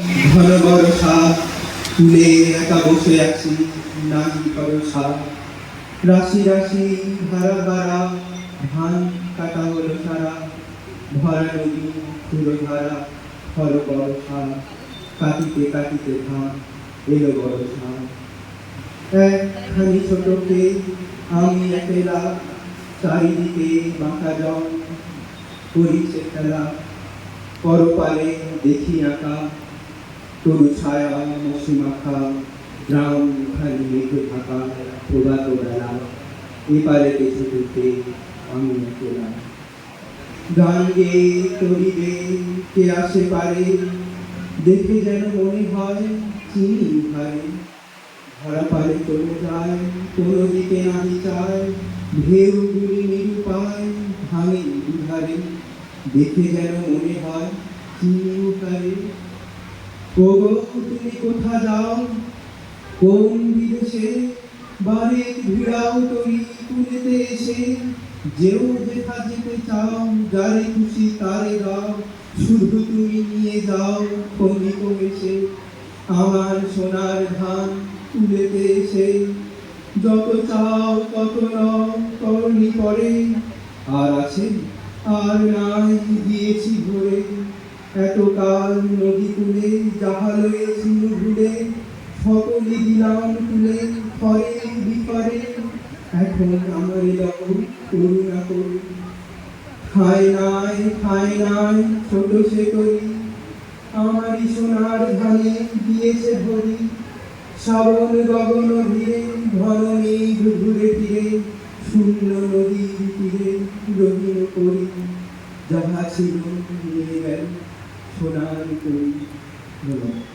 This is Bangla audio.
ঘন বড় সাপ তুলে একা বসে আছি, নাহি সাপ রাশি রাশি ধারা ধারা ধান কাটা হলো সারা, ভরা নদী তুলো ধারা হল বড় সাপ কাটিতে কাটিতে ধান এলো বড় সাপ একখানি ছোটকে আমি একেলা, চারিদিকে বাঁকা জল, করিছে খেলা। পরপারে দেখি আঁকা তরু ছায়া মসি মাখা গ্রাম খালি মেঘে ঢাকা প্রভাত বেলা এপারে কিছু দূরতে আমি একলা গান গেয়ে তরিবে কে আসে পারে দেখে যেন মনে হয় চিনি ভাই ধরা পারে চলে যায় কোনো দিকে নাহি চায় ঢেউ গুলি নিরুপায় ভাঙে দুধারে দেখে যেন মনে হয় চিরকারে ওগো তুমি কোথা যাও কোন বিদেশে বারে ভিড়াও তরি তুলেতে এসে যেও যেথা যেতে চাও, যারে খুশি তারে দাও। শুধু তুমি নিয়ে যাও, কমি কমেছে আমার সোনার ধান তুলেতে এসে যত চাও তত নাও করনি পরে। আর আছে, আর নাই, দিয়েছি ভরে। এতকাল নদী কুলে যাহা লয়েছি ভুলে সকলে দিলাম তুলে ফরে বিপরে। এখন আমার লব করুণা করি। খায় নাই খায় নাই, ছোট সে করি। আমারই সোনার ধানে দিয়েছে ভরি শ্রাবণ গগন ধীরে, ঘন মেঘ ঘুরে ফিরে, শূন্য নদীর তীরে রঙিন করি। যাহা ছিল নিয়ে গেল। সোনার করি ধন্যবাদ